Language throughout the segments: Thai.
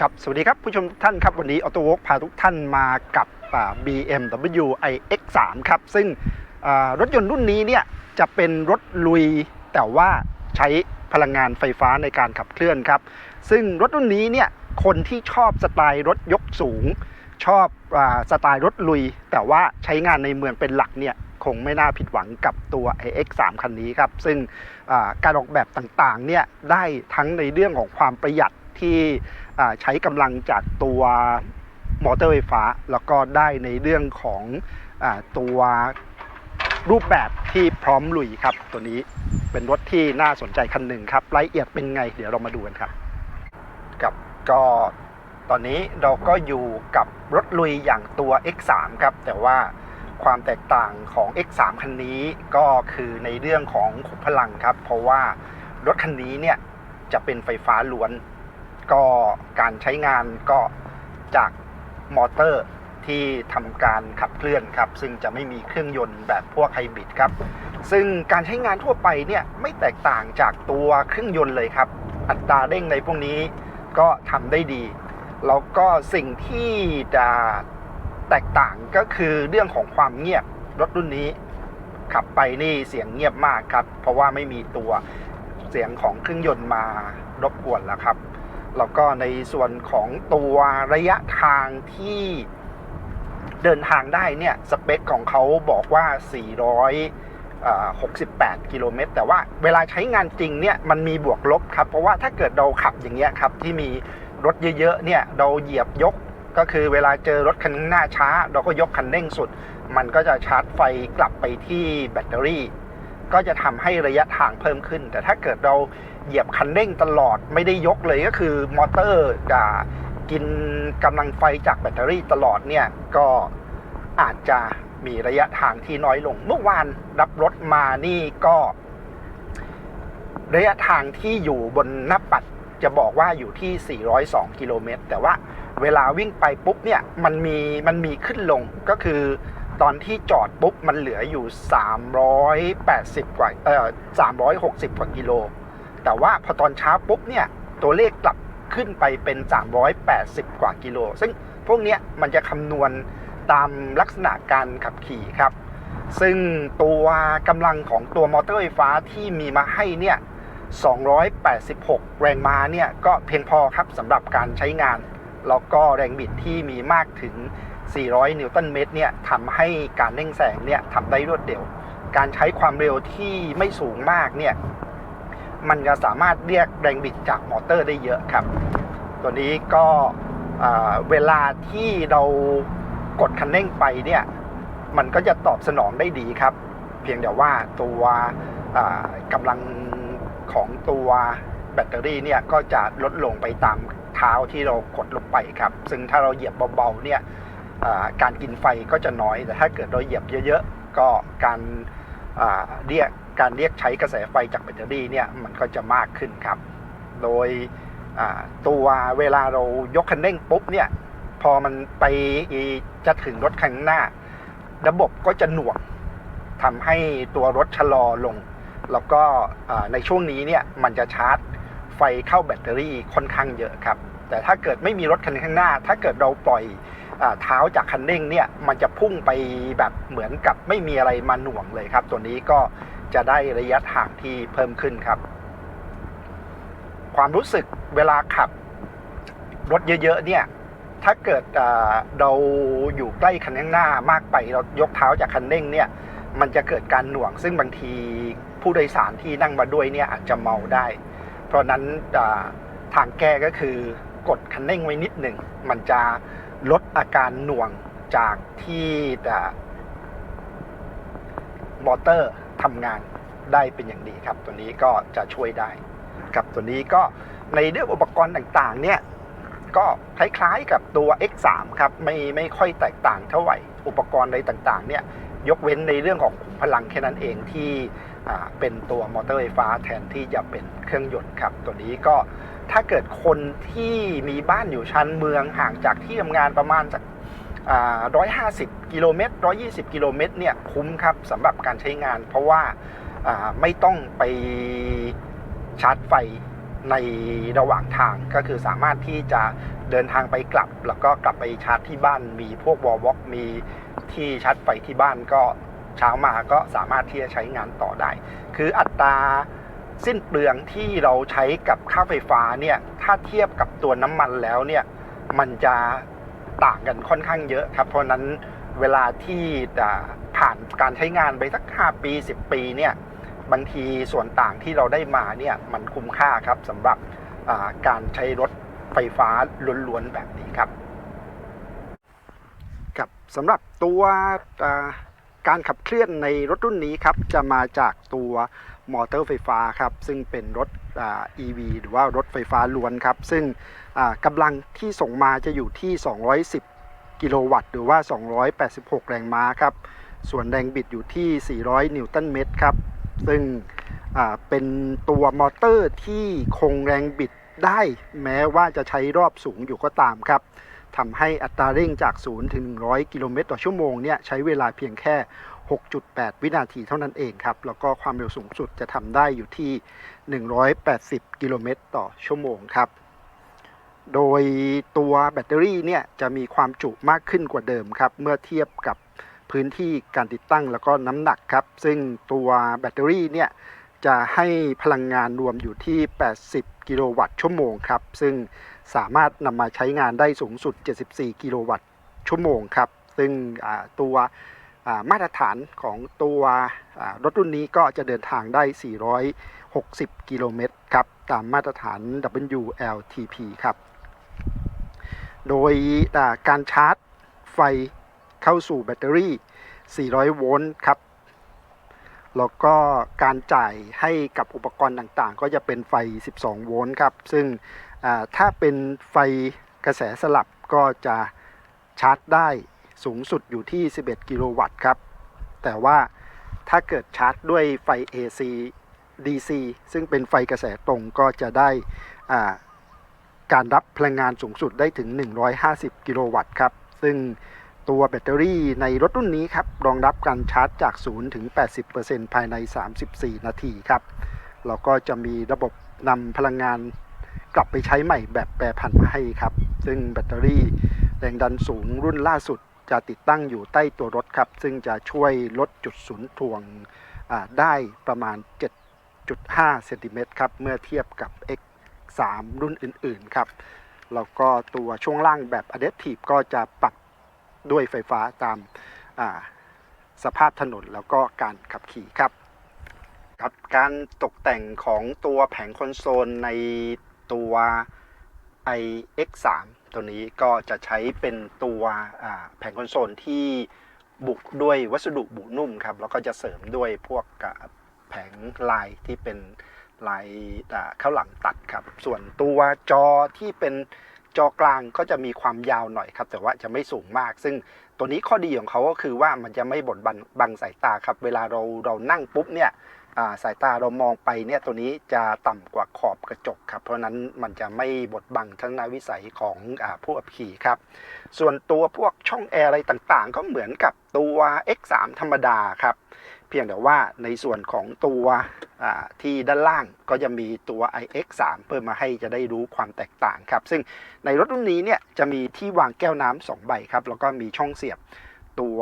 ครับ สวัสดีครับ ผู้ชมทุกท่านครับ วันนี้ออโต้วอกพาทุกท่านมากับอ่า BMW iX3 ครับ ซึ่งรถยนต์รุ่นนี้เนี่ยจะเป็นรถลุยแต่ว่าใช้พลังงานไฟฟ้าในการขับเคลื่อนครับ ซึ่งรถรุ่นนี้เนี่ยคนที่ชอบสไตล์รถยกสูง ชอบอสไตล์รถลุย แต่ว่าใช้งานในเมืองเป็นหลักเนี่ยคงไม่น่าผิดหวังกับตัว iX3 คันนี้ครับ ซึ่งการออกแบบต่างๆเนี่ยได้ทั้งในเรื่องของความประหยัดที่ ใช้กำลังจากตัวมอเตอร์ไฟฟ้า แล้วก็ได้ในเรื่องของอตัวรูปแบบที่พร้อมลุยครับ ตัวนี้เป็นรถที่น่าสนใจคันหนึ่งครับรายละเอียดเป็นไง เดี๋ยวเรามาดูกันครับกับก็ตอนนี้เราก็อยู่กับรถลุยอย่างตัว X3 ครับ แต่ว่าความแตกต่างของ X3 คันนี้ก็คือในเรื่องของขุมพลังครับ เพราะว่ารถคันนี้เนี่ยจะเป็นไฟฟ้าล้วน ก็การใช้งานก็จากมอเตอร์ที่ทำการขับเคลื่อนครับ ซึ่งจะไม่มีเครื่องยนต์แบบพวกไฮบริดครับ ซึ่งการใช้งานทั่วไปเนี่ยไม่แตกต่างจากตัวเครื่องยนต์เลยครับ อัตราเร่งในพวกนี้ก็ทำได้ดี แล้วก็สิ่งที่จะแตกต่างก็คือเรื่องของความเงียบรถรุ่นนี้ ขับไปนี่เสียงเงียบมากครับ เพราะว่าไม่มีตัวเสียงของเครื่องยนต์มารบกวนแล้วครับ แล้วก็ในส่วนของตัวระยะทางที่เดินทางได้เนี่ยสเปคของเขาบอกว่า 468 กิโลเมตร แต่ว่าเวลาใช้งานจริงเนี่ยมันมีบวกลบครับ เพราะว่าถ้าเกิดเราขับอย่างเงี้ยครับที่มีรถเยอะๆเนี่ยเราเหยียบยกก็คือเวลาเจอรถคันหน้าช้า เราก็ยกคันเร่งสุด มันก็จะชาร์จไฟกลับไปที่แบตเตอรี่ ก็จะทำให้ระยะทางเพิ่มขึ้น แต่ถ้าเกิดเรา เหยียบคันเร่งตลอดไม่ได้ยกเลยก็คือมอเตอร์จะกินกำลังไฟจากแบตเตอรี่ตลอดเนี่ยก็อาจจะมีระยะทางที่น้อยลง เมื่อวานรับรถมานี่ก็ ระยะทางที่อยู่บนหน้าปัดจะบอกว่าอยู่ที่ 402 กิโลเมตร แต่ว่าเวลาวิ่งไปปุ๊บเนี่ยมันมีมันมีขึ้นลงก็คือตอนที่จอดปุ๊บมันเหลืออยู่ 380 กว่าเอ่อ360 กว่ากิโล แต่ว่าพอตอนเช้าปุ๊บเนี่ยตัวเลขกลับขึ้นไปเป็น 380 กว่ากิโล ซึ่งพวกเนี้ยมันจะคำนวณตามลักษณะการขับขี่ครับ ซึ่งตัวกำลังของตัวมอเตอร์ไฟฟ้าที่มีมาให้เนี่ย286 แรงม้าเนี่ยก็เพียงพอครับสำหรับการใช้งาน แล้วก็แรงบิดที่มีมากถึง 400 นิวตันเมตรเนี่ยทำให้การเร่งแสงเนี่ยทำได้รวดเร็ว การใช้ความเร็วที่ไม่สูงมากเนี่ย มันจะสามารถเรียกแรงบิดจากมอเตอร์ได้เยอะครับ ตัวนี้ก็เวลาที่เรากดคันเร่งไปเนี่ย มันก็จะตอบสนองได้ดีครับ เพียงแต่ว่าตัวกำลังของตัวแบตเตอรี่เนี่ยก็จะลดลงไปตามเท้าที่เรากดลงไปครับ ซึ่งถ้าเราเหยียบเบาๆเนี่ยการกินไฟก็จะน้อย แต่ถ้าเกิดเราเหยียบเยอะๆ ก็การเรียก การเรียกใช้กระแสไฟจากแบตเตอรี่เนี่ยมันก็จะมากขึ้นครับ โดยตัวเวลาเรายกคันเร่งปุ๊บเนี่ยพอมันไปจะถึงรถคันข้างหน้า ระบบก็จะหน่วงทำให้ตัวรถชะลอลง แล้วก็ในช่วงนี้เนี่ยมันจะชาร์จไฟเข้าแบตเตอรี่ค่อนข้างเยอะครับ แต่ถ้าเกิดไม่มีรถคันข้างหน้า ถ้าเกิดเราปล่อยเท้าจากคันเร่งเนี่ยมันจะพุ่งไปแบบเหมือนกับไม่มีอะไรมาหน่วงเลยครับ ตัวนี้ก็ จะได้ระยะทางที่เพิ่มขึ้นครับ ความรู้สึกเวลาขับรถเยอะๆเนี่ย ถ้าเกิดเราอยู่ใกล้คันข้างหน้ามากไปเรายกเท้าจากคันเร่งเนี่ย มันจะเกิดการหน่วง ซึ่งบางทีผู้โดยสารที่นั่งมาด้วยเนี่ยอาจจะเมาได้ เพราะนั้นทางแก้ก็คือกดคันเร่งไว้นิดหนึ่ง มันจะลดอาการหน่วงจากที่มอเตอร์ ทำงานได้เป็นอย่างดีครับ ตัวนี้ก็จะช่วยได้ครับตัวนี้ก็ในเรื่องอุปกรณ์ต่างๆเนี่ยก็คล้ายๆกับตัว X3 ครับไม่ไม่ค่อยแตกต่างเท่าไหร่อุปกรณ์อะไรต่างๆเนี่ยยกเว้นในเรื่องของขุมพลังแค่นั้นเองที่เป็นตัวมอเตอร์ไฟฟ้าแทนที่จะเป็นเครื่องยนต์ครับ ตัวนี้ก็ถ้าเกิดคนที่มีบ้านอยู่ชั้นเมืองห่างจากที่ทำงานประมาณจาก ร้อยห้าสิบกิโลเมตรร้อยี่สิบกิโลเมตรเนี่ยคุ้มครับสำหรับการใช้งาน เพราะว่าอ่าไม่ต้องไปชาร์จไฟในระหว่างทางก็คือสามารถที่จะเดินทางไปกลับ แล้วก็กลับไปชาร์จที่บ้านมีพวกวอลวอกมีที่ชาร์จไฟที่บ้านก็เช้ามาก็สามารถที่จะใช้งานต่อได้ คืออัตราสิ้นเปลืองที่เราใช้กับค่าไฟฟ้าเนี่ยถ้าเทียบกับตัวน้ำมันแล้วเนี่ยมันจะ ต่างกันค่อนข้างเยอะครับ เพราะนั้นเวลาที่ผ่านการใช้งานไปสัก 5 ปี 10 ปีเนี่ยบางทีส่วนต่างที่เราได้มาเนี่ยมันคุ้มค่าครับสำหรับการใช้รถไฟฟ้าล้วนๆแบบนี้ครับครับสำหรับตัวการขับเคลื่อนในรถรุ่นนี้ครับจะมาจากตัว มอเตอร์ไฟฟ้าครับซึ่งเป็นรถอ่า EV หรือว่ารถไฟฟ้าล้วนครับ ซึ่งกำลังที่ส่งมาจะอยู่ที่ 210 กิโลวัตต์ หรือว่า 286 แรงม้าครับ ส่วนแรงบิดอยู่ที่ 400 นิวตันเมตรครับ ซึ่งเป็นตัวมอเตอร์ที่คงแรงบิดได้แม้ว่าจะใช้รอบสูงอยู่ก็ตามครับ ทำให้อัตราเร่งจาก 0 ถึง 100 กิโลเมตรต่อชั่วโมงเนี่ยใช้เวลาเพียงแค่ 6.8 วินาทีเท่านั้นเองครับ แล้วก็ความเร็วสูงสุดจะทำได้อยู่ที่ 180 กิโลเมตรต่อชั่วโมงครับ โดยตัวแบตเตอรี่เนี่ยจะมีความจุมากขึ้นกว่าเดิมครับ เมื่อเทียบกับพื้นที่การติดตั้งแล้วก็น้ำหนักครับ ซึ่งตัวแบตเตอรี่เนี่ยจะให้พลังงานรวมอยู่ที่ 80 กิโลวัตต์ชั่วโมงครับ ซึ่งสามารถนำมาใช้งานได้สูงสุด 74 กิโลวัตต์ชั่วโมงครับ ซึ่งตัวมาตรฐานของตัวรถรุ่นนี้ก็จะเดินทางได้ 460 กิโลเมตรครับ ตามมาตรฐาน WLTP ครับ โดยการชาร์จไฟเข้าสู่แบตเตอรี่ 400 โวลต์ครับ แล้วก็การจ่ายให้กับอุปกรณ์ต่างๆ ก็จะเป็นไฟ 12 โวลต์ครับ ซึ่งถ้าเป็นไฟกระแสสลับก็จะชาร์จได้สูงสุดอยู่ที่ 11 กิโลวัตต์ครับ แต่ว่าถ้าเกิดชาร์จด้วยไฟ AC DC ซึ่งเป็นไฟกระแสตรงก็จะได้การรับพลังงานสูงสุดได้ถึง 150 กิโลวัตต์ครับ ซึ่ง ตัวแบตเตอรี่ในรถรุ่นนี้ครับรองรับการชาร์จจาก 0 ถึง 80%ภายใน 34 นาทีครับแล้วก็จะมีระบบนำพลังงานกลับไปใช้ใหม่แบบแปรผันมาให้ครับ ซึ่งแบตเตอรี่แรงดันสูงรุ่นล่าสุดจะติดตั้งอยู่ใต้ตัวรถครับ ซึ่งจะช่วยลดจุดศูนย์ถ่วงได้ประมาณ 7.5 เซนติเมตรครับ เมื่อเทียบกับ X3 รุ่นอื่น ๆ ครับ แล้วก็ตัวช่วงล่างแบบ Adaptive ก็จะปรับ ด้วยไฟฟ้าตามาสภาพถนนแล้วก็การขับขี่ครับครับการตกแต่งของตัวแผงคอนโซลในตัว iX3 ตัวนี้ก็จะใช้เป็นตัวแผงคอนโซลที่บุกด้วยวัสดุบุนุ่มครับแล้วก็จะเสริมด้วยพวกแผงลายที่เป็นลายข้าวหลังตัดครับ ส่วนตัวจอที่เป็น จอกลางก็จะมีความยาวหน่อยครับ แต่ว่าจะไม่สูงมาก ซึ่งตัวนี้ข้อดีของเขาก็คือว่ามันจะไม่บดบังบังสายตาครับ เวลาเราเรานั่งปุ๊บเนี่ยาสายตาเรามองไปเนี่ยตัวนี้จะต่ำกว่าขอบกระจกครับ เพราะนั้นมันจะไม่บดบังทัศนวิสัยของอผู้ขับขี่ครับ ส่วนตัวพวกช่องแอร์อะไรต่างๆ ก็เหมือนกับตัว X3 ธรรมดาครับ พียงแต่ว่าในส่วนของตัวที่ด้านล่างก็จะมีตัว iX3 เพิ่มมาให้จะได้รู้ความแตกต่างครับ ซึ่งในรถรุ่นนี้เนี่ยจะมีที่วางแก้วน้ำสองใบครับ แล้วก็มีช่องเสียบตัว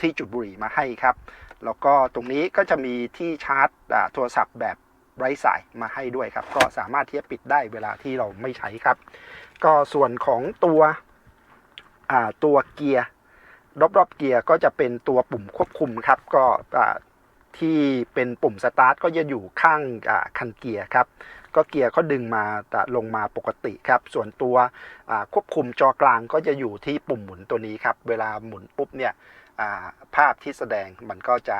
ที่จุดบุหรี่มาให้ครับ แล้วก็ตรงนี้ก็จะมีที่ชาร์จโทรศัพท์แบบไร้สายมาให้ด้วยครับ ก็สามารถที่จะปิดได้เวลาที่เราไม่ใช้ครับ ก็ส่วนของตัวตัวเกียร์ รอบๆเกียร์ก็จะเป็นตัวปุ่มควบคุมครับ ก็ที่เป็นปุ่มสตาร์ทก็จะอยู่ข้างคันเกียร์ครับ ก็เกียร์ก็ดึงมาอ่ลงมาปกติครับ ส่วนตัวควบคุมจอกลางก็จะอยู่ที่ปุ่มหมุนตัวนี้ครับ เวลาหมุนปุ๊บเนี่ยภาพที่แสดงมันก็จะ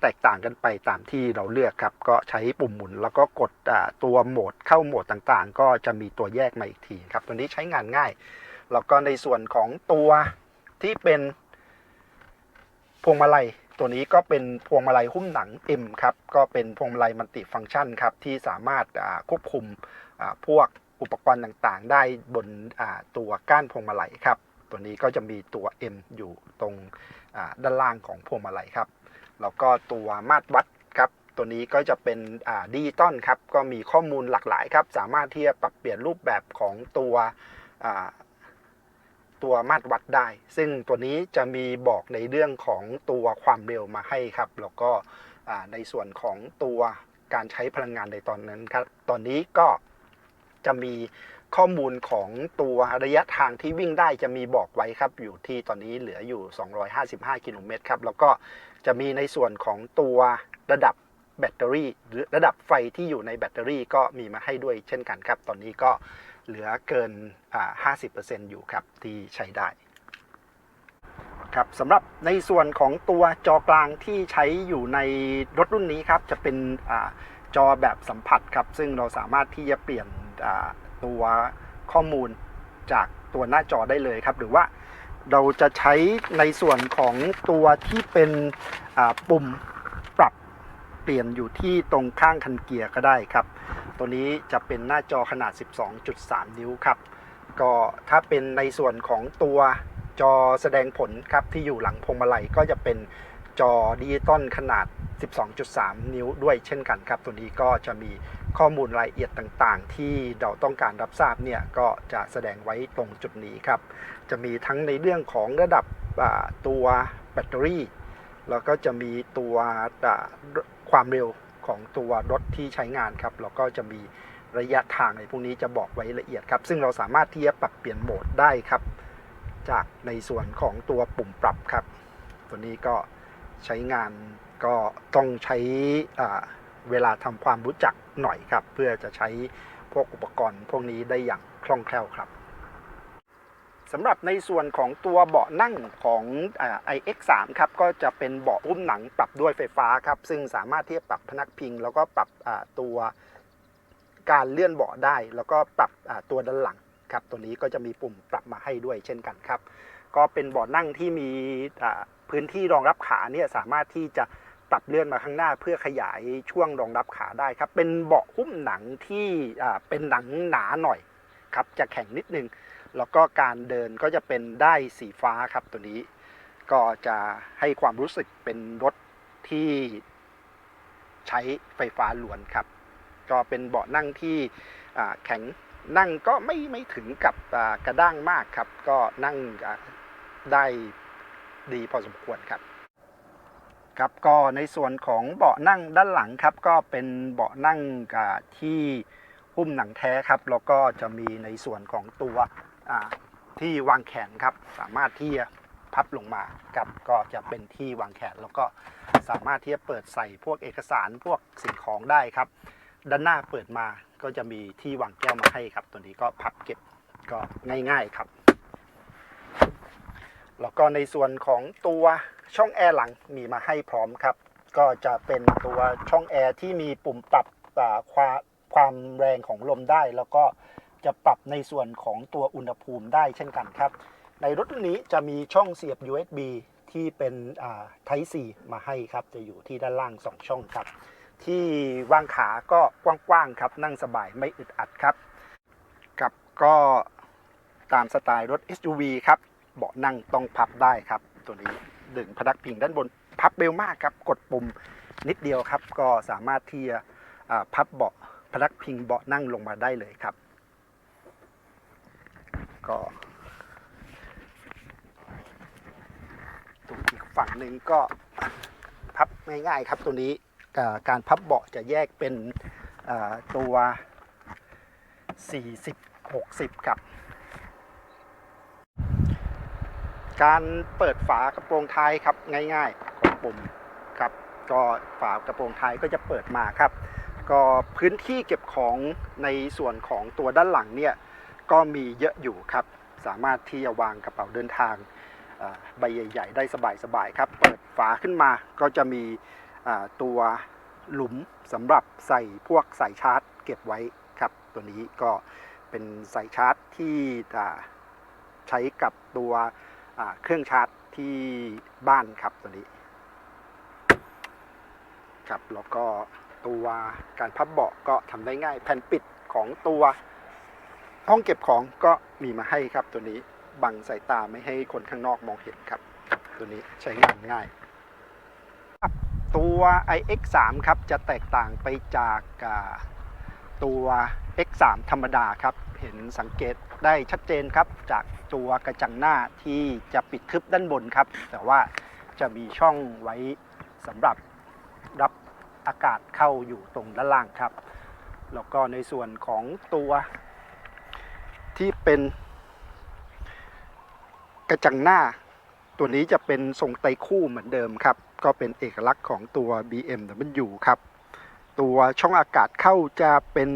แตกต่างกันไปตามที่เราเลือกครับ ก็ใช้ปุ่มหมุนแล้วก็กดตัวโหมดเข้าโหมดต่างๆ ก็จะมีตัวแยกมาอีกทีครับ ตัวนี้ใช้งานง่าย แล้วก็ในส่วนของตัว ที่เป็นพวงมาลัย ตัวนี้ก็เป็นพวงมาลัยหุ้มหนัง M ครับ ก็เป็นพวงมาลัยมัลติฟังก์ชันครับ ที่สามารถาควบคุมพวกอุปกรณ์ต่างๆ ได้บนตัวก้านพวงมาลัยครับ ตัวนี้ก็จะมีตัว M อยู่ตรงด้านล่างของพวงมาลัยครับ แล้วก็ตัวมาตรวัดครับ ตัวนี้ก็จะเป็นดิจิตอลครับ ก็มีข้อมูลหลากหลายครับ สามารถที่จะปรับเปลี่ยนรูปแบบของตัว ตัวมาตรวัดได้ ซึ่งตัวนี้จะมีบอกในเรื่องของตัวความเร็วมาให้ครับ แล้วก็ในส่วนของตัวการใช้พลังงานในตอนนั้นครับ ตอนนี้ก็จะมีข้อมูลของตัวระยะทางที่วิ่งได้จะมีบอกไว้ครับ อยู่ที่ตอนนี้เหลืออยู่ 255 กิโลเมตรครับ แล้วก็จะมีในส่วนของตัวระดับแบตเตอรี่ หรือระดับไฟที่อยู่ในแบตเตอรี่ก็มีมาให้ด้วยเช่นกันครับ ตอนนี้ก็ เหลือเกิน 50%อยู่ครับที่ใช้ได้ครับสำหรับในส่วนของตัวจอกลางที่ใช้อยู่ในรถรุ่นนี้ครับจะเป็นอจอแบบสัมผัสครับ ซึ่งเราสามารถที่จะเปลี่ยนตัวข้อมูลจากตัวหน้าจอได้เลยครับ หรือว่าเราจะใช้ในส่วนของตัวที่เป็นปุ่มปรับเปลี่ยนอยู่ที่ตรงข้างคันเกียร์ก็ได้ครับ ตัวนี้จะเป็นหน้าจอขนาด 12.3 นิ้วครับ ก็ถ้าเป็นในส่วนของตัวจอแสดงผลครับที่อยู่หลังพวงมาลัยก็จะเป็นจอดิจิตอลขนาด 12.3 นิ้วด้วยเช่นกันครับ ตัวนี้ก็จะมีข้อมูลรายละเอียดต่างๆ ที่เราต้องการรับทราบเนี่ยก็จะแสดงไว้ตรงจุดนี้ครับ จะมีทั้งในเรื่องของระดับตัวแบตเตอรี่ แล้วก็จะมีตัวความเร็ว ของตัวรถที่ใช้งานครับแล้วก็จะมีระยะทางในพวกนี้จะบอกไว้ละเอียดครับ ซึ่งเราสามารถที่จะปรับเปลี่ยนโหมดได้ครับ จากในส่วนของตัวปุ่มปรับครับ ตัวนี้ก็ใช้งานก็ต้องใช้เวลาทำความรู้จักหน่อยครับ เพื่อจะใช้พวกอุปกรณ์พวกนี้ได้อย่างคล่องแคล่วครับ สำหรับในส่วนของตัวเบาะนั่งของอ่า iX3 ครับก็จะเป็นเบาะอุ้มหนังปรับด้วยไฟฟ้าครับซึ่งสามารถที่จะปรับพนักพิง แล้วก็ปรับตัวการเลื่อนเบาะได้ แล้วก็ปรับตัวด้านหลังครับตัวนี้ก็จะมีปุ่มปรับมาให้ด้วยเช่นกันครับ ก็เป็นเบาะนั่งที่มีพื้นที่รองรับขาเนี่ยสามารถที่จะปรับเลื่อนมาข้างหน้าเพื่อขยายช่วงรองรับขาได้ครับ เป็นเบาะหุ้มหนังที่เป็นหนังหนาหน่อยครับจะแข็งนิดนึง แล้วก็การเดินก็จะเป็นได้สีฟ้าครับตัวนี้ ก็จะให้ความรู้สึกเป็นรถที่ใช้ไฟฟ้าล้วนครับ ก็เป็นเบาะนั่งที่แข็งนั่งก็ไม่ไม่ถึงกับกระด้างมากครับ ก็นั่งได้ดีพอสมควรครับครับก็ในส่วนของเบาะนั่งด้านหลังครับ ก็เป็นเบาะนั่งที่ หุ้มหนังแท้ครับ แล้วก็จะมีในส่วนของตัวที่วางแขนครับ สามารถที่จะพับลงมาครับก็จะเป็นที่วางแขน แล้วก็สามารถที่จะเปิดใส่พวกเอกสารพวกสิ่งของได้ครับ ด้านหน้าเปิดมาก็จะมีที่วางแก้วมาให้ครับ ตัวนี้ก็พับเก็บก็ง่าย ๆครับ แล้วก็ในส่วนของตัวช่องแอร์หลังมีมาให้พร้อมครับ ก็จะเป็นตัวช่องแอร์ที่มีปุ่มปรับความ ความแรงของลมได้ แล้วก็จะปรับในส่วนของตัวอุณหภูมิได้เช่นกันครับ ในรถรุ่นนี้จะมีช่องเสียบ USB ที่เป็น Type C มาให้ครับ จะอยู่ที่ด้านล่าง 2 ช่องครับ ที่วางขาก็กว้างๆครับ นั่งสบายไม่อึดอัดครับครับก็ตามสไตล์รถ SUV ครับ เบาะนั่งต้องพับได้ครับ ตัวนี้ดึงพนักพิงด้านบนพับเร็วมากครับ กดปุ่มนิดเดียวครับ ก็สามารถที่จะพับเบาะ พนักพิงเบาะนั่งลงมาได้เลยครับ ก็ตัวอีกฝั่งหนึ่งก็พับง่ายๆครับตัวนี้การพับเบาะจะแยกเป็นอ่าตัว 40 60 ครับ การเปิดฝากระโปรงท้ายครับง่ายๆกดปุ่มครับ ก็ฝากระโปรงท้ายก็จะเปิดมาครับ ก็พื้นที่เก็บของในส่วนของตัวด้านหลังเนี่ยก็มีเยอะอยู่ครับ สามารถที่จะวางกระเป๋าเดินทางใบใหญ่ ๆ ได้สบายๆครับ เปิดฝาขึ้นมาก็จะมีตัวหลุมสำหรับใส่พวกสายชาร์จเก็บไว้ครับ ตัวนี้ก็เป็นสายชาร์จที่ใช้กับตัวเครื่องชาร์จที่บ้านครับตัวนี้ครับแล้วก็ ตัวการพับเบาะก็ทำได้ง่าย แผ่นปิดของตัวห้องเก็บของก็มีมาให้ครับตัวนี้บังสายตาไม่ให้คนข้างนอกมองเห็นครับ ตัวนี้ใช้งานง่าย ตัว iX3 ครับจะแตกต่างไปจากอ่าตัว X3 ธรรมดาครับ เห็นสังเกตได้ชัดเจนครับ จากตัวกระจังหน้าที่จะปิดทึบด้านบนครับ แต่ว่าจะมีช่องไว้สำหรับรับ อากาศเข้าอยู่ตรงด้านล่างครับ แล้วก็ในส่วนของตัวที่เป็นกระจังหน้า ตัวนี้จะเป็นทรงไตคู่เหมือนเดิมครับ ก็เป็นเอกลักษณ์ของตัว BMW ครับ ตัวช่องอากาศเข้าจะเป็น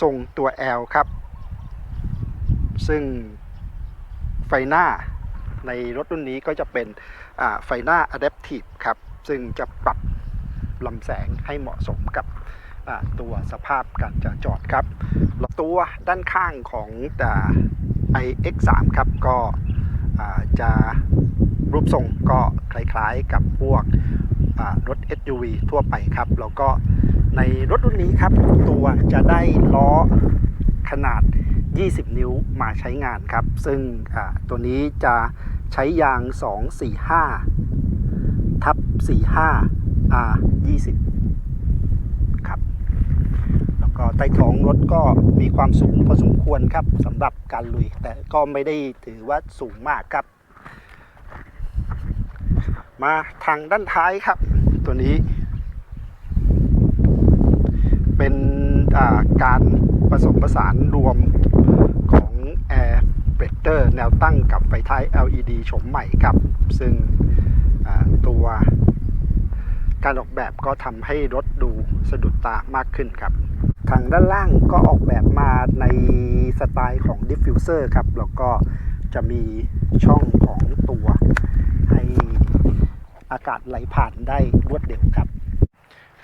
ทรงตัว L ครับ ซึ่งไฟหน้าในรถรุ่นนี้ก็จะเป็นไฟหน้า Adaptive ครับ ซึ่งจะปรับ ลำแสงให้เหมาะสมกับตัวสภาพการจราจรครับ ตัวด้านข้างของอ่า iX3 ครับก็จะรูปทรงก็คล้ายๆกับพวกรถ SUV ทั่วไปครับ แล้วก็ในรถรุ่นนี้ครับ ตัวจะได้ล้อขนาด 20 นิ้วมาใช้งานครับ ซึ่งตัวนี้จะใช้ยาง 245 ทับ 45 R 20ครับ แล้วก็ใต้ท้องรถก็มีความสูงพอสมควรครับสำหรับการลุย แต่ก็ไม่ได้ถือว่าสูงมากครับ มาทางด้านท้ายครับ ตัวนี้ เป็นการผสมผสานรวมของ Air b r e a k e r แนวตั้งกับไฟท้าย LED โฉมใหม่ครับ ซึ่งตัว การออกแบบก็ทำให้รถดูสะดุดตามากขึ้นครับทางด้านล่างก็ออกแบบมาในสไตล์ของ Diffuser ครับ แล้วก็จะมีช่องของตัวให้อากาศไหลผ่านได้รวดเร็วครับ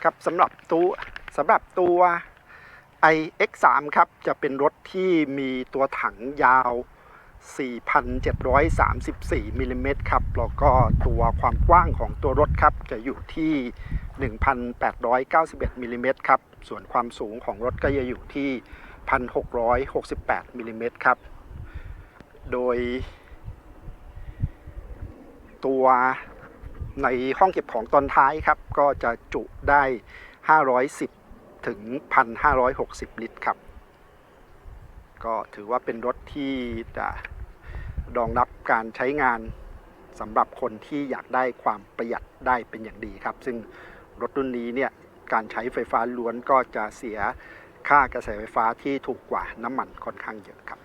ครับสำหรับตัวสำหรับตัว iX3 ครับ จะเป็นรถที่มีตัวถังยาว 4,734มิลลิเมตรครับ แล้วก็ตัวความกว้างของตัวรถครับ จะอยู่ที่ 1,891มิลลิเมตรครับ ส่วนความสูงของรถก็จะอยู่ที่ 1,668มิลลิเมตรครับ โดย ตัวในห้องเก็บของตอนท้ายครับ ก็จะจุได้ 510 ถึง 1,560 ลิตรครับ ก็ถือว่าเป็นรถที่จะรองรับการใช้งานสำหรับคนที่อยากได้ความประหยัดได้เป็นอย่างดีครับ ซึ่งรถรุ่นนี้เนี่ยการใช้ไฟฟ้าล้วนก็จะเสียค่ากระแสไฟฟ้าที่ถูกกว่าน้ำมันค่อนข้างเยอะครับ